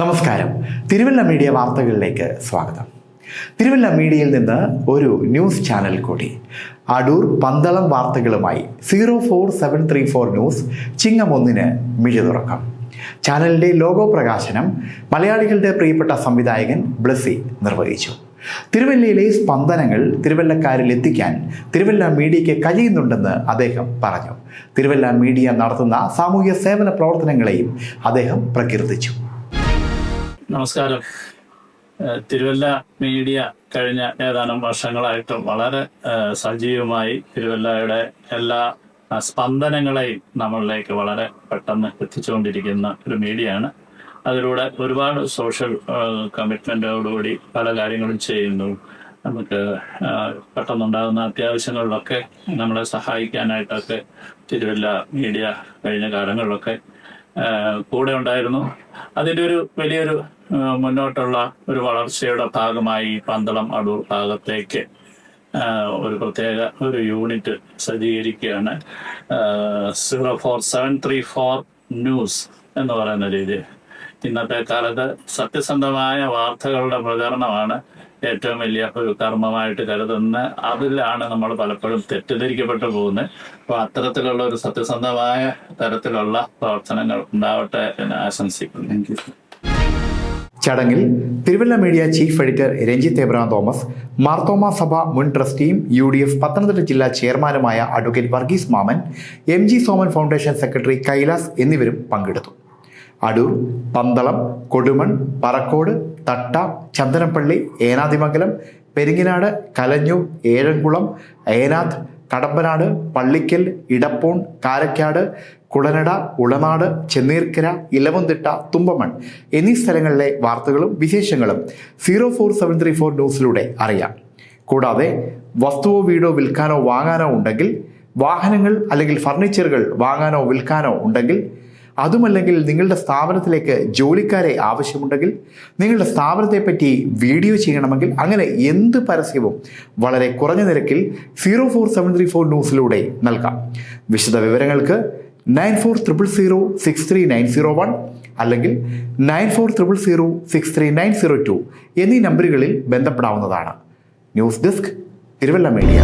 നമസ്കാരം. തിരുവല്ല മീഡിയ വാർത്തകളിലേക്ക് സ്വാഗതം. തിരുവല്ല മീഡിയയിൽ നിന്ന് ഒരു ന്യൂസ് ചാനൽ കൂടി. അടൂർ പന്തളം വാർത്തകളുമായി zero four seven three four news Chingam ഒന്നിന് മിഴി തുറക്കാം. ചാനലിന്റെ ലോഗോ പ്രകാശനം മലയാളികളുടെ പ്രിയപ്പെട്ട സംവിധായകൻ ബ്ലസി നിർവഹിച്ചു. തിരുവല്ലയിലെ സ്പന്ദനങ്ങൾ തിരുവല്ലക്കാരിൽ എത്തിക്കാൻ തിരുവല്ല മീഡിയയ്ക്ക് കഴിയുന്നുണ്ടെന്ന് അദ്ദേഹം പറഞ്ഞു. തിരുവല്ല മീഡിയ നടത്തുന്ന സാമൂഹ്യ സേവന പ്രവർത്തനങ്ങളെയും അദ്ദേഹം പ്രകീർത്തിച്ചു. നമസ്കാരം. തിരുവല്ല മീഡിയ കഴിഞ്ഞ ഏതാനും വർഷങ്ങളായിട്ട് വളരെ സജീവമായി തിരുവല്ലയുടെ എല്ലാ സ്പന്ദനങ്ങളെയും നമ്മളിലേക്ക് വളരെ പെട്ടെന്ന് എത്തിച്ചുകൊണ്ടിരിക്കുന്ന ഒരു മീഡിയയാണ്. അതിലൂടെ ഒരുപാട് സോഷ്യൽ കമ്മിറ്റ്മെന്റോടുകൂടി പല കാര്യങ്ങളും ചെയ്യുന്നു. നമുക്ക് പെട്ടെന്നുണ്ടാകുന്ന അത്യാവശ്യങ്ങളിലൊക്കെ നമ്മളെ സഹായിക്കാനായിട്ടൊക്കെ തിരുവല്ല മീഡിയ കഴിഞ്ഞ കാലങ്ങളിലൊക്കെ കൂടെ ഉണ്ടായിരുന്നു. അതിന്റെ ഒരു വലിയൊരു മുന്നോട്ടുള്ള ഒരു വളർച്ചയുടെ ഭാഗമായി പന്തളം അടൂർ ഭാഗത്തേക്ക് ഒരു പ്രത്യേക ഒരു unit സജ്ജീകരിക്കുകയാണ്. Zero four seven three four news എന്ന് പറയുന്ന രീതി ഇന്നത്തെ കാലത്ത് സത്യസന്ധമായ വാർത്തകളുടെ പ്രചരണമാണ് ഏറ്റവും വലിയ ഒരു കർമ്മമായിട്ട് കരുതുന്ന അതിലാണ് നമ്മൾ പലപ്പോഴും തെറ്റിദ്ധരിക്കപ്പെട്ടു പോകുന്നത്. അപ്പോൾ അത്തരത്തിലുള്ള ഒരു സത്യസന്ധമായ തരത്തിലുള്ള പ്രവർത്തനങ്ങൾ ഉണ്ടാവട്ടെ എന്ന് ആശംസിക്കുന്നു. താങ്ക് യു ചടങ്ങിൽ Thiruvalla media chief editor Ranjith Abraham Thomas Marthoma സഭ മുൻ ട്രസ്റ്റിയും യു ഡി എഫ് പത്തനംതിട്ട ജില്ലാ ചെയർമാനുമായ advocate Varghese Mammen M G Soman foundation secretary Kailas എന്നിവരും പങ്കെടുത്തു. അടൂർ പന്തളം കൊടുമൺ പറക്കോട് തട്ട ചന്ദനപ്പള്ളി ഏനാതിമംഗലം പെരിങ്ങിനാട് കലഞ്ഞു ഏഴൻകുളം ഏനാഥ് കടമ്പനാട് പള്ളിക്കൽ ഇടപ്പോൺ കാരക്കാട് കുളനട ഉളനാട് ചെന്നീർക്കര ഇലവന്തിട്ട തുമ്പമൺ എന്നീ സ്ഥലങ്ങളിലെ വാർത്തകളും വിശേഷങ്ങളും zero four seven three four ന്യൂസിലൂടെ അറിയാം. കൂടാതെ വസ്തുവോ വീടോ വിൽക്കാനോ വാങ്ങാനോ ഉണ്ടെങ്കിൽ വാഹനങ്ങൾ അല്ലെങ്കിൽ ഫർണിച്ചറുകൾ വാങ്ങാനോ വിൽക്കാനോ ഉണ്ടെങ്കിൽ അതുമല്ലെങ്കിൽ നിങ്ങളുടെ സ്ഥാപനത്തിലേക്ക് ജോലിക്കാരെ ആവശ്യമുണ്ടെങ്കിൽ നിങ്ങളുടെ സ്ഥാപനത്തെപ്പറ്റി വീഡിയോ ചെയ്യണമെങ്കിൽ അങ്ങനെ എന്ത് പരസ്യവും വളരെ കുറഞ്ഞ നിരക്കിൽ zero four seven three four ന്യൂസിലൂടെ നൽകാം. വിശദ വിവരങ്ങൾക്ക് nine four triple zero six three nine zero one അല്ലെങ്കിൽ nine four triple zero six three nine zero two എന്നീ നമ്പറുകളിൽ ബന്ധപ്പെടാവുന്നതാണ്. News desk Thiruvalla media.